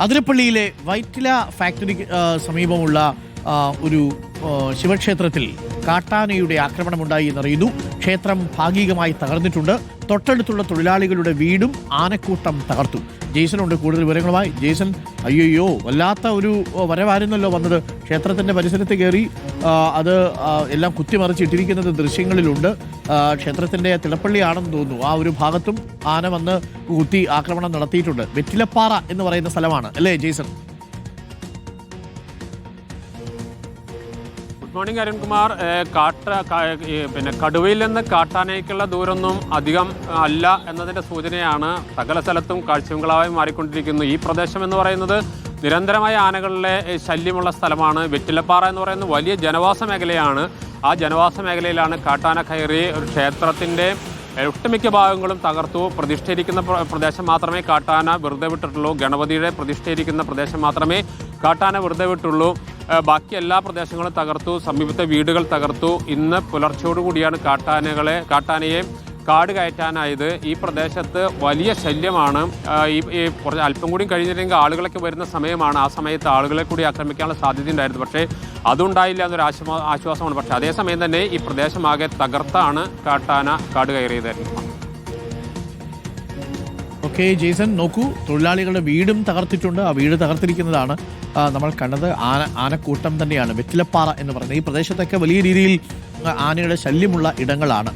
അതിരപ്പള്ളിയിലെ വൈറ്റില ഫാക്ടറിക്ക് സമീപമുള്ള ഒരു ശിവക്ഷേത്രത്തിൽ കാട്ടാനയുടെ ആക്രമണമുണ്ടായി എന്നറിയുന്നു. ക്ഷേത്രം ഭാഗികമായി തകർന്നിട്ടുണ്ട്. തൊട്ടടുത്തുള്ള തൊഴിലാളികളുടെ വീടും ആനക്കൂട്ടം തകർത്തു. ജേസനുണ്ട് കൂടുതൽ വിവരങ്ങളുമായി. ജെയ്സൺ അയ്യോ വല്ലാത്ത ഒരു വരവായിരുന്നല്ലോ വന്നത്. ക്ഷേത്രത്തിന്റെ പരിസരത്ത് കയറി അത് എല്ലാം കുത്തിമറിച്ചിട്ടിരിക്കുന്നത് ദൃശ്യങ്ങളിലുണ്ട്. ക്ഷേത്രത്തിന്റെ തിളപ്പള്ളിയാണെന്ന് തോന്നുന്നു. ആ ഒരു ഭാഗത്തും ആന വന്ന് കുത്തി ആക്രമണം നടത്തിയിട്ടുണ്ട്. വെറ്റിലപ്പാറ എന്ന് പറയുന്ന സ്ഥലമാണ്. അല്ലേ ജെയ്സൺ? Good morning Arunkumar. കാട്ട പിന്നെ കടുവയിൽ നിന്ന് കാട്ടാനയ്ക്കുള്ള ദൂരമൊന്നും അധികം അല്ല എന്നതിന്റെ സൂചനയാണ് സകല സ്ഥലത്തും കാഴ്ചകളായി മാറിക്കൊണ്ടിരിക്കുന്നു ഈ പ്രദേശം എന്ന് പറയുന്നത്. നിരന്തരമായ ആനകളിലെ ശല്യമുള്ള സ്ഥലമാണ് വെറ്റിലപ്പാറ എന്ന് പറയുന്ന വലിയ ജനവാസ മേഖലയാണ്. ആ ജനവാസ മേഖലയിലാണ് കാട്ടാന കയറി ഒരു ക്ഷേത്രത്തിന്റെ ഒട്ടുമിക്ക ഭാഗങ്ങളും തകർത്തു. പ്രതിഷ്ഠയിരിക്കുന്ന പ്രദേശം മാത്രമേ കാട്ടാന വെറുതെ വിട്ടിട്ടുള്ളൂ. ഗണപതിയുടെ പ്രതിഷ്ഠയിരിക്കുന്ന പ്രദേശം മാത്രമേ കാട്ടാന വെറുതെ വിട്ടുള്ളൂ. ബാക്കി എല്ലാ പ്രദേശങ്ങളും തകർത്തു. സമീപത്തെ വീടുകൾ തകർത്തു. ഇന്ന് പുലർച്ചയോടുകൂടിയാണ് കാട്ടാനകളെ കാട്ടാനയെ കാട് കയറ്റാനായത് ഈ പ്രദേശത്ത് വലിയ ശല്യമാണ്. ഈ കുറച്ച് അല്പം കൂടി കഴിഞ്ഞില്ലെങ്കിൽ ആളുകളൊക്കെ വരുന്ന സമയമാണ്. ആ സമയത്ത് ആളുകളെ കൂടി ആക്രമിക്കാനുള്ള സാധ്യത ഉണ്ടായിരുന്നു. പക്ഷേ അതുണ്ടായില്ല എന്നൊരു ആശ്വാ ആശ്വാസമാണ്. പക്ഷേ അതേസമയം തന്നെ ഈ പ്രദേശമാകെ തകർത്താണ് കാട്ടാന കാട് കയറിയതായിരുന്നു ഓക്കെ ജെയ്സൺ നോക്കൂ തൊഴിലാളികളുടെ വീടും തകർത്തിട്ടുണ്ട്. ആ വീട് തകർത്തിരിക്കുന്നതാണ് നമ്മൾ കണ്ടത്. ആന ആനക്കൂട്ടം തന്നെയാണ്. വെറ്റിലപ്പാറ എന്ന് പറയുന്നത്. ഈ പ്രദേശത്തൊക്കെ വലിയ രീതിയിൽ ആനയുടെ ശല്യമുള്ള ഇടങ്ങളാണ്.